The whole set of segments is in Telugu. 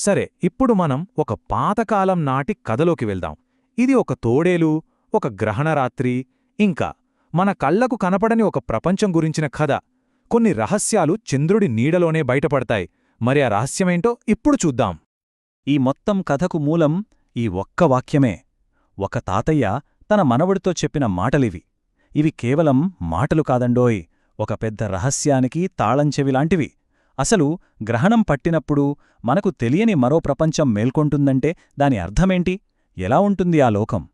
సరే ఇప్పుడు మనం ఒక పాతకాలం నాటి కథలోకి వెళ్దాం. ఇది ఒక తోడేలు ఒక గ్రహణరాత్రి ఇంకా మన కళ్ళకు కనపడని ఒక ప్రపంచం గురించిన కథ. కొన్ని రహస్యాలు చంద్రుడి నీడలోనే బయటపడతాయి. మరి ఆ రహస్యమేంటో ఇప్పుడు చూద్దాం. ఈ మొత్తం కథకు మూలం ఈ ఒక్క వాక్యమే. ఒక తాతయ్య తన మనవడితో చెప్పిన మాటలివి. ఇవి కేవలం మాటలు కాదండోయ్ ఒక పెద్ద రహస్యానికి తాళంచెవిలాంటివి అసలు గ్రహణం పట్టినప్పుడు మనకు తెలియని మరో ప్రపంచం మేల్కొంటుందంటే దాని అర్థమేంటి? ఎలా ఉంటుంది ఆ లోకం?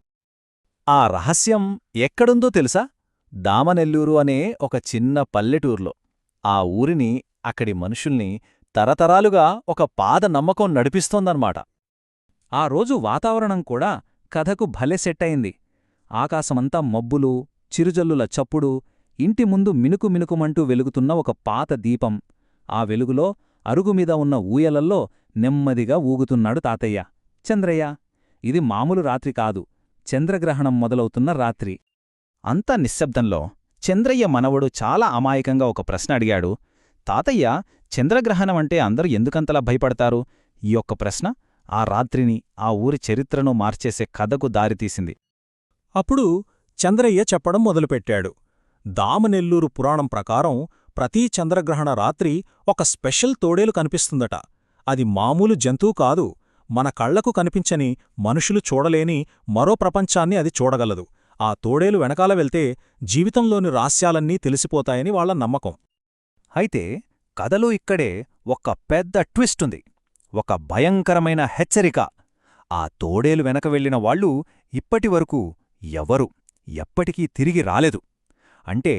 ఆ రహస్యం ఎక్కడుందో తెలుసా? దామనెల్లూరు అనే ఒక చిన్న పల్లెటూర్లో. ఆ ఊరిని అక్కడి మనుషుల్ని తరతరాలుగా ఒక పాద నమ్మకం నడిపిస్తోందన్నమాట. ఆ రోజు వాతావరణం కూడా కథకు భలే సెట్టయింది. ఆకాశమంతా మబ్బులు చిరుజల్లుల చప్పుడు ఇంటి ముందు మినుకు మినుకుమంటూ వెలుగుతున్న ఒక పాత దీపం ఆ వెలుగులో అరుగుమీద ఉన్న ఊయలల్లో నెమ్మదిగా ఊగుతున్నాడు తాతయ్య. చంద్రయ్య ఇది మామూలు రాత్రి కాదు. చంద్రగ్రహణం మొదలవుతున్న రాత్రి. అంత నిశ్శబ్దంలో చంద్రయ్య మనవడు చాలా అమాయకంగా ఒక ప్రశ్న అడిగాడు. తాతయ్య చంద్రగ్రహణమంటే అందరూ ఎందుకంతలా భయపడతారు? ఈ ఒక్క ప్రశ్న ఆ రాత్రిని ఆ ఊరి చరిత్రను మార్చేసే కథకు దారితీసింది. అప్పుడు చంద్రయ్య చెప్పడం మొదలుపెట్టాడు. దామనెల్లూరు పురాణం ప్రకారం ప్రతీ చంద్రగ్రహణ రాత్రి ఒక స్పెషల్ తోడేలు కనిపిస్తుందట. అది మామూలు జంతువు కాదు. మన కళ్ళకు కనిపించని మనుషులు చూడలేని మరో ప్రపంచాన్ని అది చూడగలదు. ఆ తోడేలు వెనకాల వెళ్తే జీవితంలోని రహస్యాలన్నీ తెలిసిపోతాయని వాళ్ళ నమ్మకం. అయితే కథలో ఇక్కడే ఒక పెద్ద ట్విస్టుంది ఒక భయంకరమైన హెచ్చరిక. ఆ తోడేలు వెనక వెళ్ళిన వాళ్ళు ఇప్పటివరకు ఎవరు ఎప్పటికీ తిరిగి రాలేదు. అంటే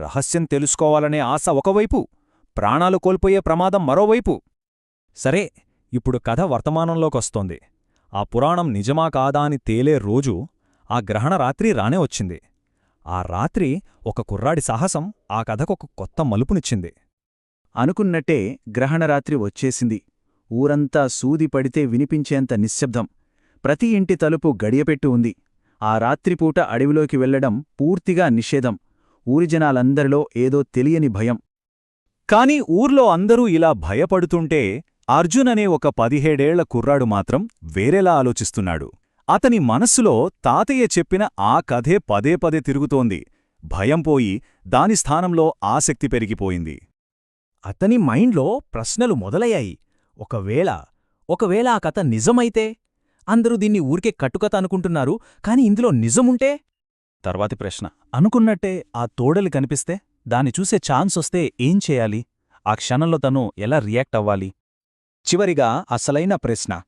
రహస్యం తెలుసుకోవాలనే ఆశ ఒకవైపు ప్రాణాలు కోల్పోయే ప్రమాదం మరోవైపు. సరే ఇప్పుడు కథ వర్తమానంలోకొస్తోంది. ఆ పురాణం నిజమా కాదా అని తేలే రోజు ఆ గ్రహణ రాత్రి రానే వచ్చింది. ఆ రాత్రి ఒక కుర్రాడి సాహసం ఆ కథకొక కొత్త మలుపునిచ్చింది. అనుకున్నట్టే గ్రహణరాత్రి వచ్చేసింది. ఊరంతా సూది పడితే వినిపించేంత నిశ్శబ్దం. ప్రతి ఇంటి తలుపు గడియపెట్టు ఉంది. ఆ రాత్రిపూట అడవిలోకి వెళ్ళడం పూర్తిగా నిషేధం. ఊరి జనాలందరిలో ఏదో తెలియని భయం. కాని ఊర్లో అందరూ ఇలా భయపడుతుంటే అర్జున్ అనే ఒక పదిహేడేళ్ళ కుర్రాడు మాత్రం వేరేలా ఆలోచిస్తున్నాడు. అతని మనస్సులో తాతయ్య చెప్పిన ఆ కథే పదే పదే తిరుగుతోంది. భయం పోయి దాని స్థానంలో ఆసక్తి పెరిగిపోయింది. అతని మైండ్లో ప్రశ్నలు మొదలయ్యాయి. ఒకవేళ ఒకవేళ ఆ కథ నిజమైతే? అందరూ దీన్ని ఊరికే కట్టుకథ అనుకుంటున్నారు. కాని ఇందులో నిజముంటే? తర్వాతి ప్రశ్న. అనుకున్నట్టే ఆ తోడలి కనిపిస్తే దాన్ని చూసే ఛాన్స్ వస్తే ఏం చేయాలి? ఆ క్షణంలో తను ఎలా రియాక్ట్ అవ్వాలి? చివరిగా అసలైన ప్రశ్న.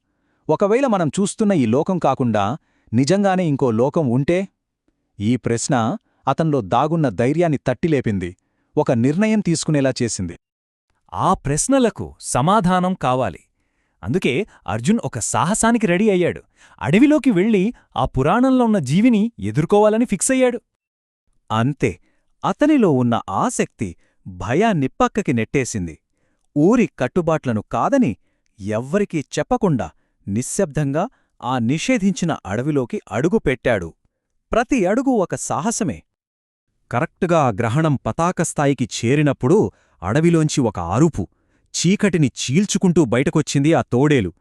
ఒకవేళ మనం చూస్తున్న ఈ లోకం కాకుండా నిజంగానే ఇంకో లోకం ఉంటే? ఈ ప్రశ్న అతన్లో దాగున్న ధైర్యాన్ని తట్టిలేపింది. ఒక నిర్ణయం తీసుకునేలా చేసింది. ఆ ప్రశ్నలకు సమాధానం కావాలి. అందుకే అర్జున్ ఒక సాహసానికి రెడీ అయ్యాడు. అడవిలోకి వెళ్ళి ఆ పురాణంలో ఉన్న జీవిని ఎదుర్కోవాలని ఫిక్స్ అయ్యాడు. అంతే అతనిలో ఉన్న ఆసక్తి భయాన్ని పక్కకి నెట్టేసింది. ఊరి కట్టుబాట్లను కాదని ఎవ్వరికీ చెప్పకుండా నిశ్శబ్దంగా ఆ నిషేధించిన అడవిలోకి అడుగు పెట్టాడు. ప్రతి అడుగు ఒక సాహసమే. కరెక్టుగా ఆ గ్రహణం పతాకస్థాయికి చేరినప్పుడు అడవిలోంచి ఒక అరుపు చీకటిని చీల్చుకుంటూ బయటకొచ్చింది ఆ తోడేలు.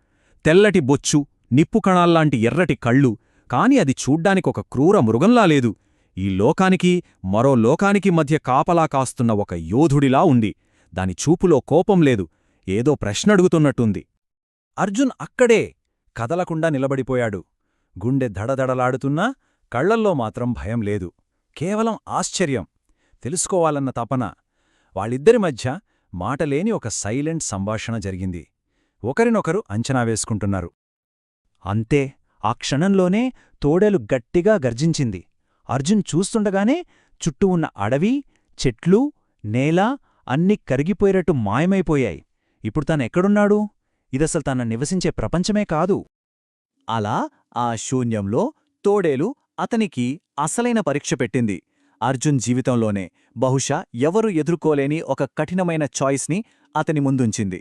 తెల్లటి బొచ్చు నిప్పు కణాల్లాంటి ఎర్రటి కళ్ళు. కాని అది చూడ్డానికొక క్రూర మృగంలా లేదు. ఈ లోకానికి మరో లోకానికి మధ్య కాపలా కాస్తున్న ఒక యోధుడిలా ఉంది. దాని చూపులో కోపం లేదు. ఏదో ప్రశ్నడుగుతున్నట్టుంది. అర్జున్ అక్కడే కదలకుండా నిలబడిపోయాడు. గుండె దడదడలాడుతున్నా కళ్ళల్లో మాత్రం భయం లేదు. కేవలం ఆశ్చర్యం. తెలుసుకోవాలన్న తపన. వాళ్ళిద్దరి మధ్య మాటలేని ఒక సైలెంట్ సంభాషణ జరిగింది. ఒకరినొకరు అంచనా వేసుకుంటున్నారు. అంతే ఆ క్షణంలోనే తోడేలు గట్టిగా గర్జించింది. అర్జున్ చూస్తుండగానే చుట్టూ ఉన్న అడవి చెట్లు నేల అన్నీ కరిగిపోయేటట్టు మాయమైపోయాయి. ఇప్పుడు తానెక్కడున్నాడు ఇదసలు తన నివసించే ప్రపంచమే కాదు. అలా ఆ శూన్యంలో తోడేలు అతనికి అసలైన పరీక్ష పెట్టింది. అర్జున్ జీవితంలోనే బహుశా ఎవరు ఎదుర్కోలేని ఒక కఠినమైన చాయిస్ని అతని ముందుంచింది.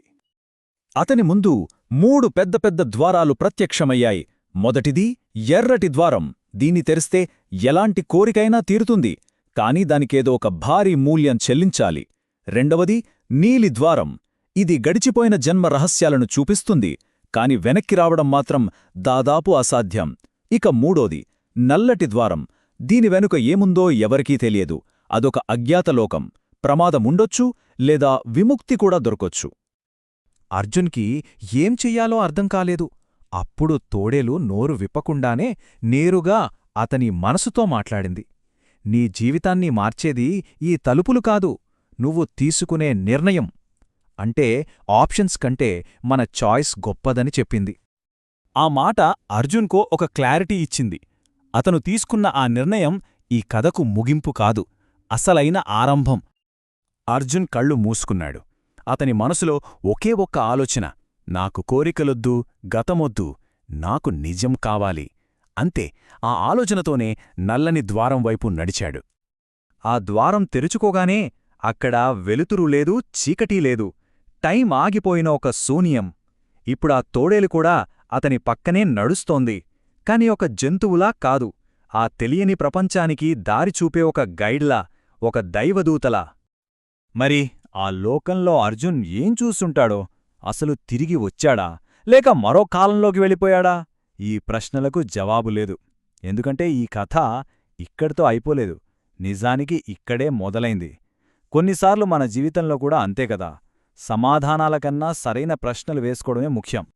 అతని ముందు మూడు పెద్ద పెద్ద ద్వారాలు ప్రత్యక్షమయ్యాయి. మొదటిది ఎర్రటి ద్వారం. దీన్ని తెరిస్తే ఎలాంటి కోరికైనా తీరుతుంది. కాని దానికేదో ఒక భారీ మూల్యం చెల్లించాలి. రెండవది నీలి ద్వారం. ఇది గడిచిపోయిన జన్మ రహస్యాలను చూపిస్తుంది. కాని వెనక్కి రావడం మాత్రం దాదాపు అసాధ్యం. ఇక మూడోది నల్లటి ద్వారం. దీని వెనుక ఏముందో ఎవరికీ తెలియదు. అదొక అజ్ఞాతలోకం ప్రమాదముండొచ్చు లేదా విముక్తి కూడా దొరకొచ్చు. అర్జున్కి ఏం చెయ్యాలో అర్థం కాలేదు. అప్పుడు తోడేలు నోరు విప్పకుండానే నేరుగా అతని మనసుతో మాట్లాడింది. నీ జీవితాన్ని మార్చేది ఈ తలుపులు కాదు. నువ్వు తీసుకునే నిర్ణయం. అంటే ఆప్షన్స్ కంటే మన చాయిస్ గొప్పదని చెప్పింది. ఆ మాట అర్జున్కో ఒక క్లారిటీ ఇచ్చింది. అతను తీసుకున్న ఆ నిర్ణయం ఈ కథకు ముగింపు కాదు అసలైన ఆరంభం. అర్జున్ కళ్ళు మూసుకున్నాడు. అతని మనసులో ఒకే ఒక్క ఆలోచన నాకు కోరికలొద్దు గతమొద్దు నాకు నిజం కావాలి. అంతే ఆ ఆలోచనతోనే నల్లని ద్వారం వైపు నడిచాడు. ఆ ద్వారం తెరుచుకోగానే అక్కడ వెలుతురు లేదు చీకటీ లేదు. టైం ఆగిపోయిన ఒక శూన్యం. ఇప్పుడా తోడేలు కూడా అతని పక్కనే నడుస్తోంది. కాని ఒక జంతువులా కాదు. ఆ తెలియని ప్రపంచానికి దారి చూపే ఒక గైడ్లా ఒక దైవదూతలా. మరి ఆ లోకంలో అర్జున్ ఏం చూస్తుంటాడో? అసలు తిరిగి వచ్చాడా? లేక మరో కాలంలోకి వెళ్ళిపోయాడా? ఈ ప్రశ్నలకు జవాబు లేదు. ఎందుకంటే ఈ కథ ఇక్కడితో అయిపోలేదు. నిజానికి ఇక్కడే మొదలైంది. కొన్నిసార్లు మన జీవితంలో కూడా అంతే కదా. సమాధానాల కన్నా సరైన ప్రశ్నలు వేసుకోవడమే ముఖ్యం.